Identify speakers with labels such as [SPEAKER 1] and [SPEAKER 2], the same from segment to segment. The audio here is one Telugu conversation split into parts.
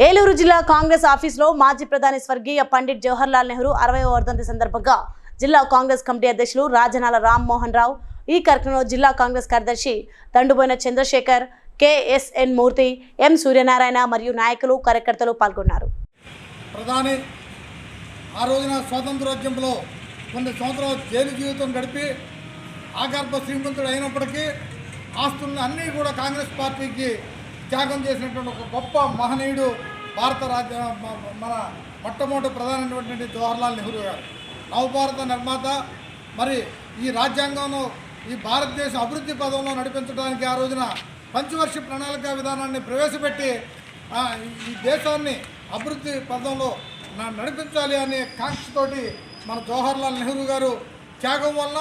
[SPEAKER 1] ఏలూరు జిల్లా కాంగ్రెస్ ఆఫీసులో మాజీ ప్రధాని స్వర్గీయ పండిట్ జవహర్లాల్ నెహ్రూ అరవై వర్ధంతి సందర్భంగా జిల్లా కాంగ్రెస్ కమిటీ అధ్యక్షులు రాజనాల రామ్మోహన్ రావు ఈ కార్యక్రమంలో జిల్లా కాంగ్రెస్ కార్యదర్శి దండుబోయిన చంద్రశేఖర్ కెఎస్ఎన్ మూర్తి ఎం సూర్యనారాయణ మరియు నాయకులు కార్యకర్తలు పాల్గొన్నారు.
[SPEAKER 2] ప్రధాని ఆ రోజున స్వాతంత్రోద్యమంలో కొన్ని సంవత్సరాలు జైలు జీవితం గడిపి ఆగర్భ శ్రీమంతుడు అయినప్పటికీ ఆస్తులను అన్నీ కూడా కాంగ్రెస్ పార్టీకి త్యాగం చేసినటువంటి ఒక గొప్ప మహనీయుడు భారత రాజ్య మన మొట్టమొదటి ప్రధానమైనటువంటి జవహర్లాల్ నెహ్రూ గారు. నవభారత నిర్మాత మరి ఈ రాజ్యాంగంలో ఈ భారతదేశ అభివృద్ధి పదంలో నడిపించడానికి ఆ రోజున పంచవర్ష ప్రణాళిక విధానాన్ని ప్రవేశపెట్టి ఈ దేశాన్ని అభివృద్ధి పదంలో నడిపించాలి అనే కాంక్షతోటి మన జవహర్లాల్ నెహ్రూ గారు త్యాగం వల్ల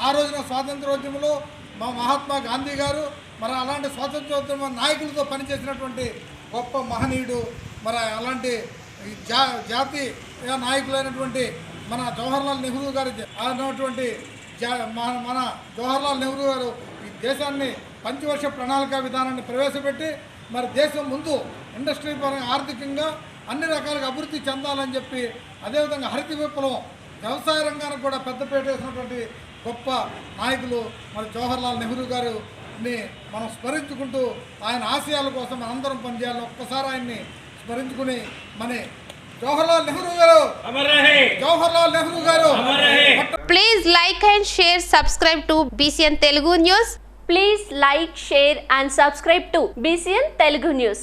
[SPEAKER 2] ఆ రోజున స్వాతంత్రోద్యమంలో మా మహాత్మా గాంధీ గారు మరి అలాంటి స్వాతంత్రోద్యమ నాయకులతో పనిచేసినటువంటి గొప్ప మహనీయుడు మరి అలాంటి జా జాతీయ నాయకులైనటువంటి మన జవహర్లాల్ నెహ్రూ గారి అన్నటువంటి జా మన మన జవహర్లాల్ నెహ్రూ గారు ఈ దేశాన్ని పంచవర్ష ప్రణాళిక విధానాన్ని ప్రవేశపెట్టి మరి దేశం ముందు ఇండస్ట్రీ పరంగా ఆర్థికంగా అన్ని రకాలుగా అభివృద్ధి చెందాలని చెప్పి అదేవిధంగా హరిత విప్లవం వ్యవసాయ రంగానికి కూడా పెద్ద పేట వేసినటువంటి గొప్ప నాయకులు మరి జవహర్లాల్ నెహ్రూ గారుని మనం స్మరించుకుంటూ ఆయన ఆశయాల కోసం అందరం పనిచేయాలని ఒక్కసారి ఆయన్ని స్మరించుకుని మన Jawaharlal Nehru garu Jawaharlal Nehru garu.
[SPEAKER 3] Please like and share subscribe to BCN Telugu news
[SPEAKER 4] please like share and subscribe to BCN Telugu news